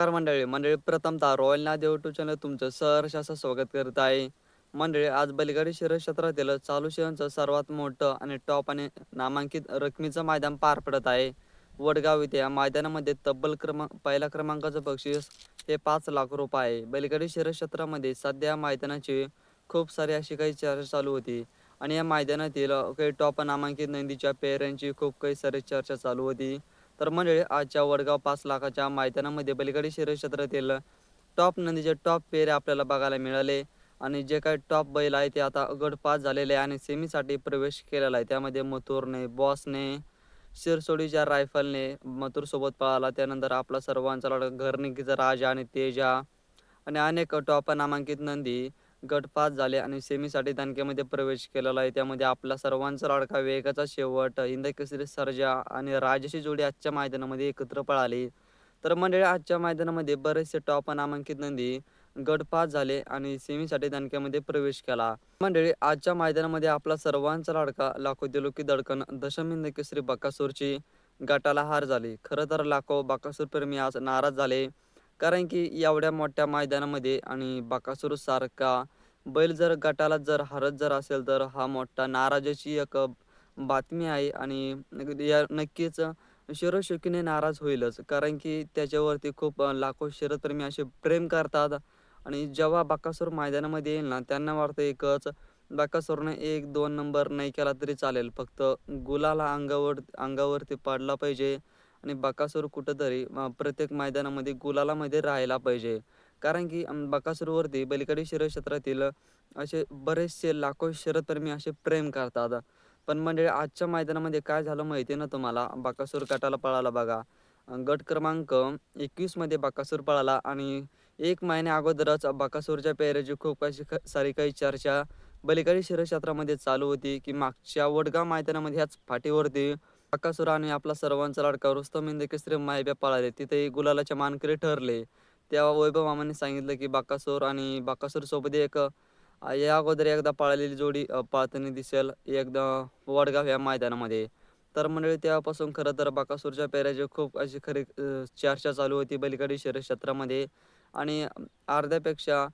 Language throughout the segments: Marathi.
नमस्कार मंडळी. मंडळी प्रथमतः रॉयल नादेव टू चॅनल तुमचं सहर्ष असं स्वागत करत आहे. मंडळी आज बलगाडी शहर क्षेत्रातील चालू शहरांचं सर्वात मोठं आणि टॉप आणि नामांकित रकमेचं मैदान पार पडत आहे. वडगाव येथे या मैदानामध्ये तब्बल क्रमांक पहिल्या क्रमांकाचं बक्षीस हे पाच लाख रुपये आहे. बलगाडी शहर क्षेत्रामध्ये सध्या मैदानाची खूप सारी अशी काही चर्चा चालू होती. आणि या मैदानातील काही टॉप नामांकित नंदीच्या पेऱ्यांची खूप काही सारी चर्चा चालू होती. तर मंडळी आजच्या वडगाव पाच लाखाच्या मैदानामध्ये बैलगाडी शर्यत क्षेत्रातील टॉप नंदीचे टॉप पेरे आपल्याला बघायला मिळाले. आणि जे काही टॉप बैल आहे ते आता गट पास झालेले आहे आणि सेमीसाठी प्रवेश केलेला आहे. त्यामध्ये मथुरने बॉसने शिरसोडीच्या रायफलने मथुरसोबत पळाला. त्यानंतर आपला सर्वांचा लढा घरनिकीचा राजा आणि तेजा आणि अनेक टॉप नामांकित नंदी गट पास झाले आणि सेमीसाठी दणक्यामध्ये प्रवेश केलेला आहे. त्यामध्ये आपला सर्वांचा लाडका वेगाचा शेवट हिंद केसरी सर्जा आणि राजाची जोडी आजच्या मैदानामध्ये एकत्र पळाली. तर मंडळी आजच्या मैदानामध्ये बरेचसे टॉप नामांकित नंदी गट पास झाले आणि सेमीसाठी दणक्यामध्ये प्रवेश केला. मंडळी आजच्या मैदानामध्ये आपला सर्वांचा लाडका लाखो दिलोकी दडकन दशम हिंद केसरी बकासूरची गटाला हार झाली. खरं तर लाखो बकासूर प्रेमी आज नाराज झाले. कारण की एवढ्या मोठ्या मैदानामध्ये आणि बकासूर सारखा बैल जर गटाला जर हरत जर असेल तर हा मोठा नाराजाची एक बातमी आहे आणि या नक्कीच शिरोशोकीने नाराज होईलच. कारण की त्याच्यावरती खूप लाखो शिरप्रेमी असे प्रेम करतात आणि जेव्हा बकासूर मैदानामध्ये येईल ना त्यांना वाटतं एकच बकासूरने एक दोन नंबर नाही केला तरी चालेल. फक्त गुलाला अंगावर अंगावरती पडला पाहिजे. आणि बकासूर कुठंतरी प्रत्येक मैदानामध्ये गुलालामध्ये राहायला पाहिजे. कारण की बकासूरवरती बैलगाडी शर्यत क्षेत्रातील असे बरेचसे लाखो शरदप्रेमी असे प्रेम करतात. पण म्हणजे आजच्या मैदानामध्ये काय झालं माहिती ना तुम्हाला? बकासूर गटाला पळाला बघा. गट क्रमांक एकवीसमध्ये बकासूर पळाला आणि एक महिन्या अगोदरच बकासूरच्या पेहऱ्याची खूप अशी सारी काही चर्चा बैलगाडी शिरक्षेत्रामध्ये चालू होती की मागच्या वडगाव मैदानामध्ये ह्याच फाटीवरती बकासूर आणि आपला सर्वांचा लाडका रुस्तम इंद केसरी मायब्या पळाले. तिथेही गुलालाच्या मानकरी ठरले. तेव्हा वैभव मामाने सांगितलं की बाकासूर आणि बाकासूर सोबत एक या अगोदर एकदा पाळलेली जोडी पाळताना दिसेल. एकदा वडगाव या मैदानामध्ये. तर मंडळी तेव्हापासून खरं तर बाकासूरच्या पेऱ्याची खूप अशी खरी चर्चा चालू होती बैलगाडी शरीर क्षेत्रामध्ये. आणि अर्ध्यापेक्षा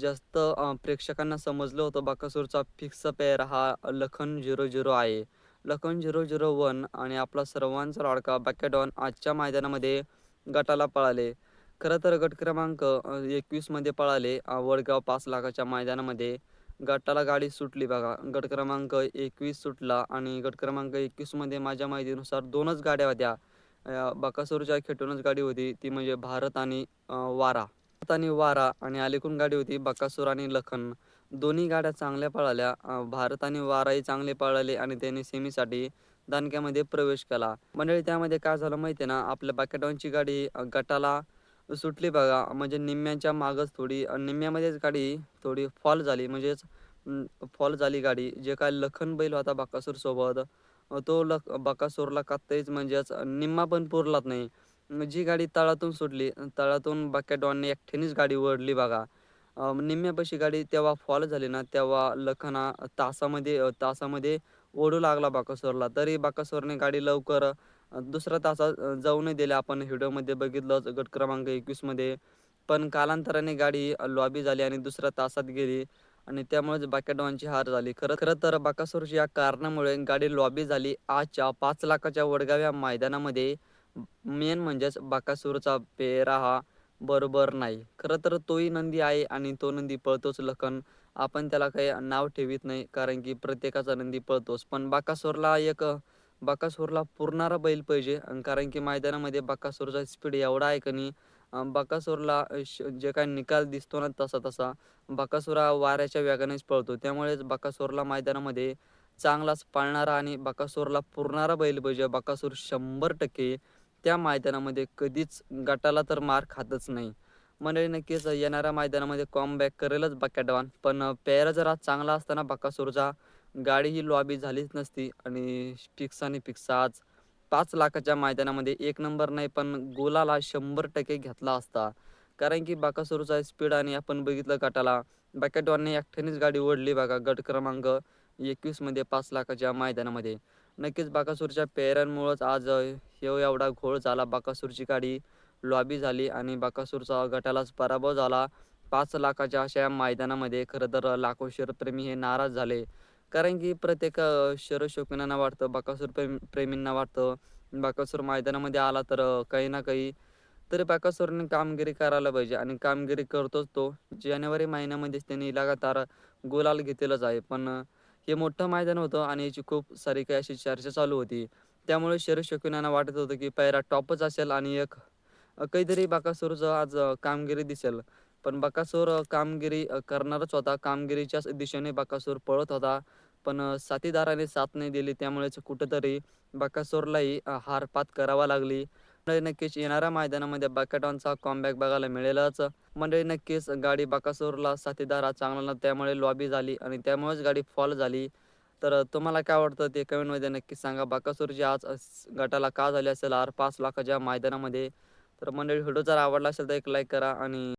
जास्त प्रेक्षकांना समजलं होतं बाकासूरचा फिक्स पेअर हा लखन झिरो झिरो आहे. लखन झिरो झिरो वन आणि आपला सर्वांचा लाडका बॅकेडॉन आजच्या मैदानामध्ये गटाला पळाले. खरं तर गट क्रमांक एकवीसमध्ये पळाले. वडगाव पाच लाखाच्या मैदानामध्ये गटाला गाडी सुटली बघा. गट क्रमांक एकवीस सुटला आणि गट क्रमांक एकवीसमध्ये माझ्या माहितीनुसार दोनच गाड्या होत्या. बकासूरच्या खेटूनच गाडी होती. ती म्हणजे भारत आणि वारा. भारत आणि वारा आणि अलीकून गाडी होती बकासूर आणि लखन. दोन्ही गाड्या चांगल्या पळाल्या. भारत आणि वाराही चांगले पळाले आणि त्यांनी सेमीसाठी दानक्यामध्ये प्रवेश केला. मंडळी त्यामध्ये काय झालं माहिती आहे ना? आपल्या बॅकेटॉनची गाडी गटाला सुटली बघा. म्हणजे निम्म्याच्या मागच थोडी निम्म्यामध्येच गाडी थोडी फॉल झाली. म्हणजेच फॉल झाली गाडी. जे काय लखन बैल होता बाकासूर सोबत तो लख बाकासूरला कात्ताहीच म्हणजेच निम्मा पण पुरलाच नाही. जी गाडी तळातून सुटली तळातून बॅकेटॉनने एकट्यानेच गाडी ओढली बघा. निम्म्यापाशी गाडी तेव्हा फॉल झाली ना तेव्हा लखना तासामध्ये तासामध्ये ओढू लागला बाकासोरला. तरी बाकासोरने गाडी लवकर दुसऱ्या तासात जाऊ नाही दिले. आपण व्हिडिओमध्ये बघितलं गट क्रमांक एकवीसमध्ये पण कालांतराने गाडी लॉबी झाली आणि दुसऱ्या तासात गेली आणि त्यामुळेच बाकेडॉनची हार झाली. खरं खरं तर बाकासोरची या कारणामुळे गाडी लॉबी झाली आजच्या पाच लाखाच्या वडगाव या मैदानामध्ये. मेन म्हणजेच बाकासूरचा पेरा हा बरोबर नाही. खरं तर तोही नंदी आहे आणि तो नंदी पळतोच लखन. आपण त्याला काही नाव ठेवीत नाही कारण की प्रत्येकाचा नंदी पळतोच. पण बाकासोरला एक बाकासूरला पुरणारा बैल पाहिजे कारण की मैदानामध्ये बाकासोरचा स्पीड एवढा आहे की नाही बाकासूरला जे काय निकाल दिसतो ना तसा तसा बाकासूर वाऱ्याच्या वेगानेच पळतो. त्यामुळेच बाकासोरला मैदानामध्ये चांगलाच पाळणारा आणि बाकासूरला पुरणारा बैल पाहिजे. बाकासूर शंभर टक्के त्या मैदानामध्ये कधीच गटाला तर मार खातच नाही. मंडळी नक्कीच येणाऱ्या मैदानामध्ये कॉम बॅक करेलच बकॅडवान पण पेरा जरा चांगला असताना बाकासूरचा गाडी ही लॉबी झालीच नसती आणि फिक्स आणि फिक्स आज पाच लाखाच्या मैदानामध्ये एक नंबर नाही पण गोलाला शंभर टक्के घेतला असता. कारण की बाकासुरूचा स्पीड आणि आपण बघितलं गटाला बॅकेटवानने एकट्यानेच गाडी ओढली बघा गट क्रमांक एकवीसमध्ये पाच लाखाच्या मैदानामध्ये. नक्कीच बाकासूरच्या पेऱ्यांमुळंच आज ह्यो एवढा घोळ झाला. बाकासूरची गाडी लॉबी झाली आणि बाकासूरचा गटालाच पराभव झाला. पाच लाखाच्या अशा मैदानामध्ये खरं तर लाखो शरप्रेमी हे नाराज झाले. कारण की प्रत्येक अ, वाटतं बाकासूर प्रेमी प्रेमींना वाटतं. बाकासूर मैदानामध्ये आला तर काही ना काही तरी बाकासूरने कामगिरी करायला पाहिजे आणि कामगिरी करतोच तो. जानेवारी महिन्यामध्येच त्यांनी लगातार गुलाल घेतलेलंच आहे. पण हे मोठं मैदान होतं आणि याची खूप सारी काही अशी चर्चा चालू होती. त्यामुळे शरशौकीनांना वाटत होतं की पायरा टॉपच असेल आणि एक काहीतरी बाकासूरचं आज कामगिरी दिसेल. पण बाकासूर कामगिरी करणारच होता. कामगिरीच्याच दिशेने बाकासूर पळत होता. पण साथीदाराने साथ नाही दिली. त्यामुळेच कुठंतरी बाकासूरलाही हारपात करावा लागली. मंडळी नक्कीच येणाऱ्या मैदानामध्ये बकेटॉनचा कॉमबॅक बघायला मिळेलच. मंडळी नक्कीच गाडी बाकासूरला साथीदार हा चांगला त्यामुळे लॉबी झाली आणि त्यामुळेच गाडी फॉल झाली. तर तुम्हाला काय वाटतं ते कमेंटमध्ये नक्की सांगा. बकासूरची आज गटाला का झाली असेल? आर पाच लाखाच्या मैदानामध्ये. तर मंडळी व्हिडिओ जर आवडला असेल तर एक लाईक करा आणि